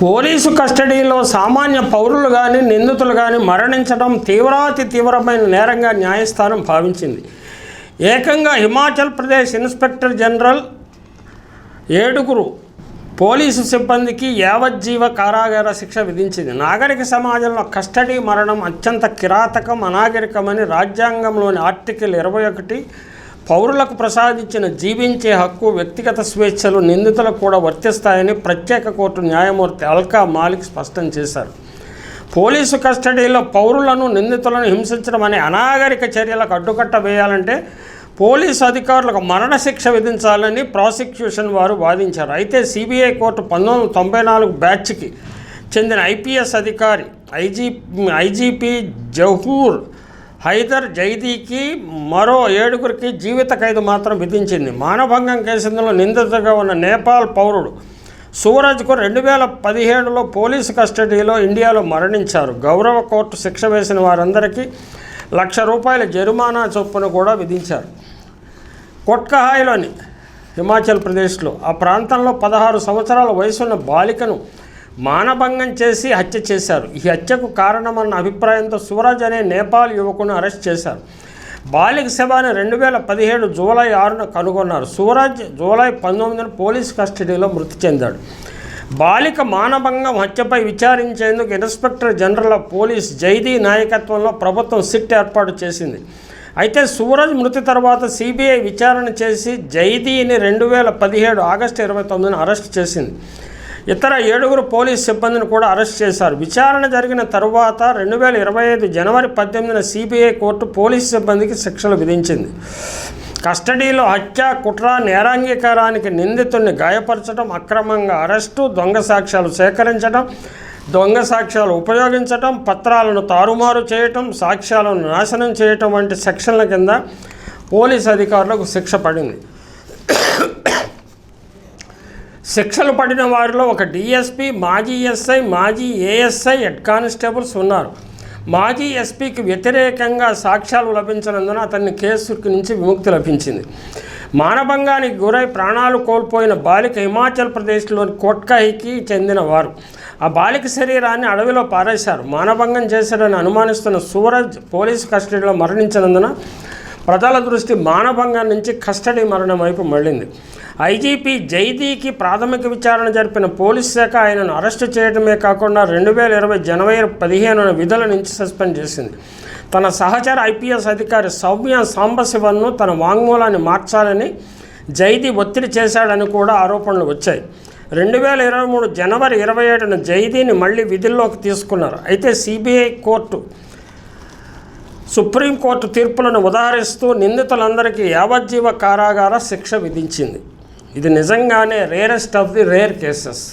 Police కస్టడీలో సామాన్య పౌరులు కానీ నిందితులు కానీ మరణించడం తీవ్రాతి తీవ్రమైన నేరంగా న్యాయస్థానం భావించింది. ఏకంగా హిమాచల్ ప్రదేశ్ ఇన్స్పెక్టర్ జనరల్ ఏడుగురు పోలీసు సిబ్బందికి యావజ్జీవ కారాగార శిక్ష విధించింది. నాగరిక సమాజంలో కస్టడీ మరణం అత్యంత కిరాతకం అనాగరికమని రాజ్యాంగంలోని ఆర్టికల్ ఇరవై ఒకటి పౌరులకు ప్రసాదించిన జీవించే హక్కు వ్యక్తిగత స్వేచ్ఛలు నిందితులకు కూడా వర్తిస్తాయని ప్రత్యేక కోర్టు న్యాయమూర్తి అల్కా మాలిక్ స్పష్టం చేశారు. పోలీసు కస్టడీలో పౌరులను నిందితులను హింసించడం అనే అనాగరిక చర్యలకు అడ్డుకట్ట వేయాలంటే పోలీసు అధికారులకు మరణశిక్ష విధించాలని ప్రాసిక్యూషన్ వారు వాదించారు. అయితే సిబిఐ కోర్టు పంతొమ్మిది వందల తొంభై నాలుగు బ్యాచ్కి చెందిన ఐపీఎస్ అధికారి ఐజీ ఐజీపీ జహూర్ హైదర్ జైదీకి మరో ఏడుగురికి జీవిత ఖైదు మాత్రం విధించింది. మానభంగం కేసులో నిందితుడిగా ఉన్న నేపాల్ పౌరుడు సూరజ్కు రెండు వేల పదిహేడులో పోలీసు కస్టడీలో ఇండియాలో మరణించారు. గౌరవ కోర్టు శిక్ష వేసిన వారందరికీ లక్ష రూపాయల జరిమానా చొప్పున కూడా విధించారు. కొట్కహాయిలోని హిమాచల్ ప్రదేశ్లో ఆ ప్రాంతంలో పదహారు సంవత్సరాల వయసున్న బాలికను మానభంగం చేసి హత్య చేశారు. ఈ హత్యకు కారణమన్న అభిప్రాయంతో సూరజ్ అనే నేపాల్ యువకుని అరెస్ట్ చేశారు. బాలిక శవాన్ని రెండు వేల పదిహేడు జూలై ఆరున కనుగొన్నారు. సూరజ్ జూలై పంతొమ్మిదిన పోలీస్ కస్టడీలో మృతి చెందాడు. బాలిక మానభంగం హత్యపై విచారించేందుకు inspector general of police Zaidi నాయకత్వంలో ప్రభుత్వం సిట్ ఏర్పాటు చేసింది. అయితే సూరజ్ మృతి తర్వాత సిబిఐ విచారణ చేసి జైదీని రెండు వేల పదిహేడు ఆగస్టు ఇరవై తొమ్మిదిన అరెస్ట్ చేసింది. ఇతర ఏడుగురు పోలీస్ సిబ్బందిని కూడా అరెస్ట్ చేశారు. విచారణ జరిగిన తరువాత రెండు వేల ఇరవై ఐదు జనవరి పద్దెనిమిదిన సిబిఐ కోర్టు పోలీస్ సిబ్బందికి శిక్షలు విధించింది. కస్టడీలో హత్య కుట్ర నేరాంగీకారానికి నిందితుడిని గాయపరచడం అక్రమంగా అరెస్టు దొంగ సాక్ష్యాలు సేకరించడం దొంగ సాక్ష్యాలు ఉపయోగించటం పత్రాలను తారుమారు చేయటం సాక్ష్యాలను నాశనం చేయటం వంటి సెక్షన్ల కింద పోలీస్ అధికారులకు శిక్ష పడింది. శిక్షలు పడిన వారిలో ఒక డిఎస్పీ మాజీ ఎస్ఐ మాజీ ఏఎస్ఐ హెడ్ కానిస్టేబుల్స్ ఉన్నారు. మాజీ ఎస్పీకి వ్యతిరేకంగా సాక్ష్యాలు లభించినందున అతన్ని కేసు నుంచి విముక్తి లభించింది. మానభంగానికి గురై ప్రాణాలు కోల్పోయిన బాలిక హిమాచల్ ప్రదేశ్లోని కోట్కాయికి చెందిన వారు. ఆ బాలిక శరీరాన్ని అడవిలో పారేశారు. మానభంగం చేశాడని అనుమానిస్తున్న సూరజ్ పోలీసు కస్టడీలో మరణించినందున ప్రజల దృష్టి మానభంగం నుంచి కస్టడీ మరణం వైపు మళ్ళింది. ఐజీపీ జైదీకి ప్రాథమిక విచారణ జరిపిన పోలీస్ శాఖ ఆయనను అరెస్టు చేయడమే కాకుండా రెండు వేల ఇరవై జనవరి పదిహేనున విధుల నుంచి సస్పెండ్ చేసింది. తన సహచర ఐపీఎస్ అధికారి సౌమ్య సాంబశివన్ను తన వాంగ్మూలాన్ని మార్చాలని జైదీ ఒత్తిడి చేశాడని కూడా ఆరోపణలు వచ్చాయి. రెండు వేల ఇరవై మూడు జనవరి ఇరవై ఏడున జైదీని మళ్ళీ విధుల్లోకి తీసుకున్నారు. అయితే సిబిఐ కోర్టు సుప్రీంకోర్టు తీర్పులను ఉదహరిస్తూ నిందితులందరికీ యావజ్జీవ కారాగార శిక్ష విధించింది. ఇది నిజంగానే rarest of the rare cases.